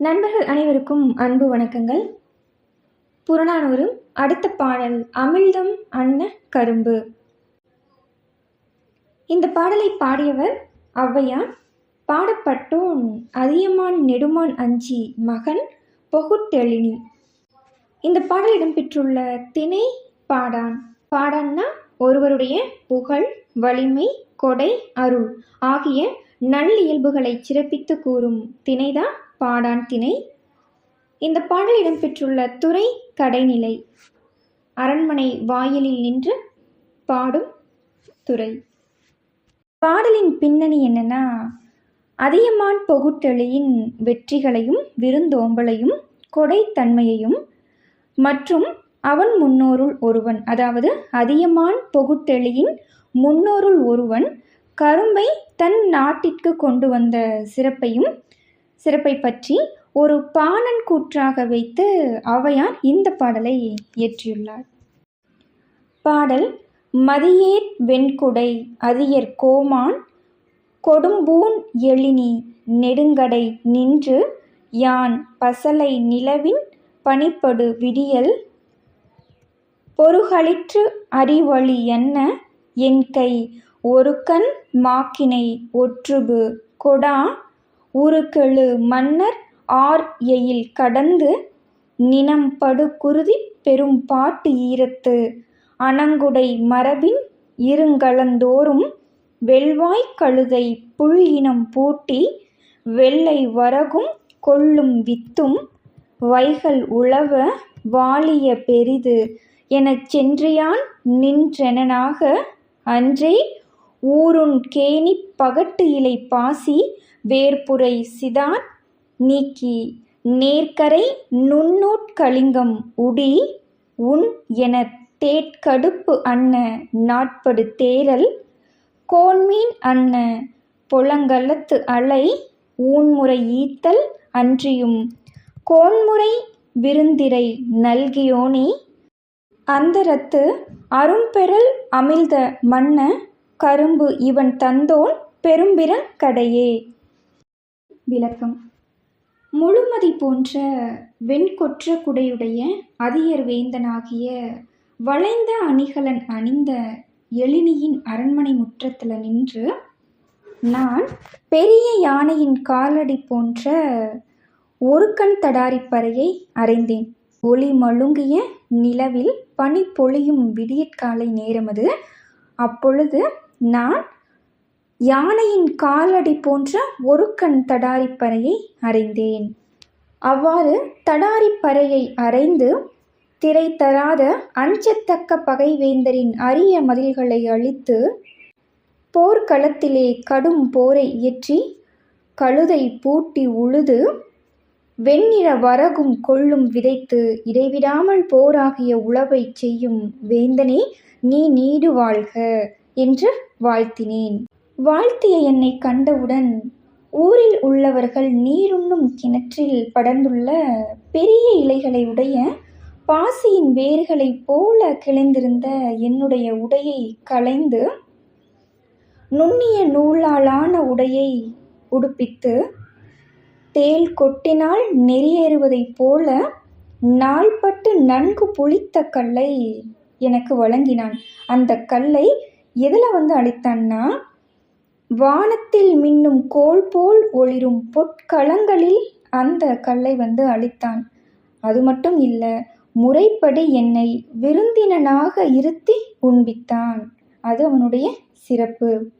நண்பர்கள் அனைவருக்கும் அன்பு வணக்கங்கள். புறநானூரும் அடுத்த பாடல் அமிழ்தம் அன்ன கரும்பு. இந்த பாடலை பாடியவர் ஔவையார் பாடப்பட்டோன் அதியமான் நெடுமான் அஞ்சி மகன் பொகுட்டெழினி. இந்த பாடல் இடம்பெற்றுள்ள திணை பாடான். பாடான்னா ஒருவருடைய புகழ் வலிமை கொடை அருள் ஆகிய நல்லியல்புகளை சிறப்பித்து கூறும் திணைதான் பாடான் திணை. இந்த பாடல் இடம்பெற்றுள்ள துறை கடைநிலை. அரண்மனை வாயிலில் நின்று பாடும் துறை. பாடலின் பின்னணி என்னன்னா அதியமான் பொகுட்டெளியின் வெற்றிகளையும் விருந்தோம்பலையும் கொடைத்தன்மையையும் மற்றும் அவன் முன்னோருள் ஒருவன் அதாவது அதியமான் பொகுட்டெளியின் முன்னோருள் ஒருவன் கரும்பை தன் நாட்டிற்கு கொண்டு வந்த சிறப்பையும் சிறப்பை பற்றி ஒரு பாணன் கூற்றாக வைத்து ஔவையார் இந்த பாடலை இயற்றியுள்ளார். பாடல் மதியேர் வெண்குடை அதியர் கோமான் கொடும்பூன் எழினி நெடுங்கடை நின்று யான் பசலை நிலவின் பனிப்படு விடியல் பொருகளிற்று அறிவழி என்ன ஒரு கண் மாக்கினை ஒற்றுபு கொடா உருக்கெழு மன்னர் ஆர் எயில் கடந்து நினம்படு குருதி பெரும் பாட்டு ஈரத்து. அணங்குடை மரபின் இருங்கலந்தோறும் வெள்வாய் கழுதை புல் இனம் பூட்டி வெள்ளை வரகும் கொள்ளும் வித்தும் வைகள் உழவ வாழிய பெரிது எனச் சென்றியான் நின்றெனனாக அன்றே ஊருண் கேணிப் பகட்டு இலை பாசி வேர்புரை சிதான் நீக்கி நேர்க்கரை நுண்ணூற் கலிங்கம் உடி உன் எனத் தேட்கடுப்பு அன்ன நாட்படு தேரல் கோன்மீன் அன்ன பொலங்கலத்து அலை ஊன்முறை ஈத்தல் அன்றியும் கோன்முறை விருந்திரை நல்கியோனி அந்தரத்து அரும்பெறல் அமிழ்த மன்ன கரும்பு இவன் தந்தோன் பெரும்பிரங்கடையே கடையே. விளக்கம். முழுமதி போன்ற வெண்கொற்ற குடையுடைய அதியர் வேந்தனாகிய வளைந்த அணிகலன் அணிந்த எழினியின் அரண்மனை முற்றத்தில் நின்று நான் பெரிய யானையின் காலடி போன்ற ஒரு கண் தடாரிப்பறையை அறைந்தேன். ஒளி மழுங்கிய நிலவில் பனி பொழியும் விடியற்காலை நேரமது. அப்பொழுது நான் யானையின் காலடி போன்ற ஒரு கண் தடாரிப்பறையை அறைந்தேன். அவ்வாறு தடாரிப்பறையை அறைந்து திரை தராத அஞ்சத்தக்க பகைவேந்தரின் அரிய மதில்களை அழித்து போர்க்களத்திலே கடும் போரை இயற்றி கழுதை பூட்டி உழுது வெண்ணிற வரகும் கொள்ளும் விதைத்து இடைவிடாமல் போராகிய உழவைச் செய்யும் வேந்தனே நீ நீடு வாழ்க என்று வாழ்த்தினேன். வாழ்த்திய என்னை கண்டவுடன் ஊரில் உள்ளவர்கள் நீருண்ணும் கிணற்றில் படர்ந்துள்ள பெரிய இலைகளை உடைய பாசியின் வேர்களைப் போல கிளைந்திருந்த என்னுடைய உடையை களைந்து நுண்ணிய நூலாலான உடையை உடுப்பித்து தேள் கொட்டினால் நெறியேறுவதைப் போல நாள்பட்டு நன்கு புளித்த கல்லை எனக்கு வழங்கினான். அந்த கல்லை எதில் வந்து அளித்தான்னா வானத்தில் மின்னும் கோல் போல் ஒளிரும் பொற்களங்களில் அந்த கல்லை வந்து அளித்தான் அது மட்டும் இல்லை முறைப்படி என்னை விருந்தினனாக இருத்தி உண்பித்தான். அது அவனுடைய சிறப்பு.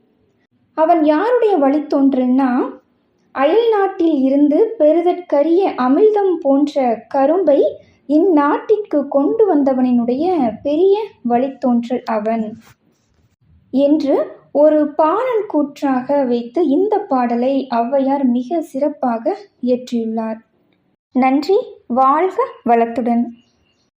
அவன் யாருடைய வழித்தோன்றல்னா அயல் நாட்டில் இருந்து பெருதற்கரிய அமிழ்தம் போன்ற கரும்பை இந்நாட்டிற்கு கொண்டு வந்தவனினுடைய பெரிய வழித்தோன்றல் அவன். என்று ஒரு பாடல் கூற்றாக வைத்து இந்த பாடலை ஔவையார் மிக சிறப்பாக இயற்றியுள்ளார். நன்றி வாழ்க வளத்துடன்.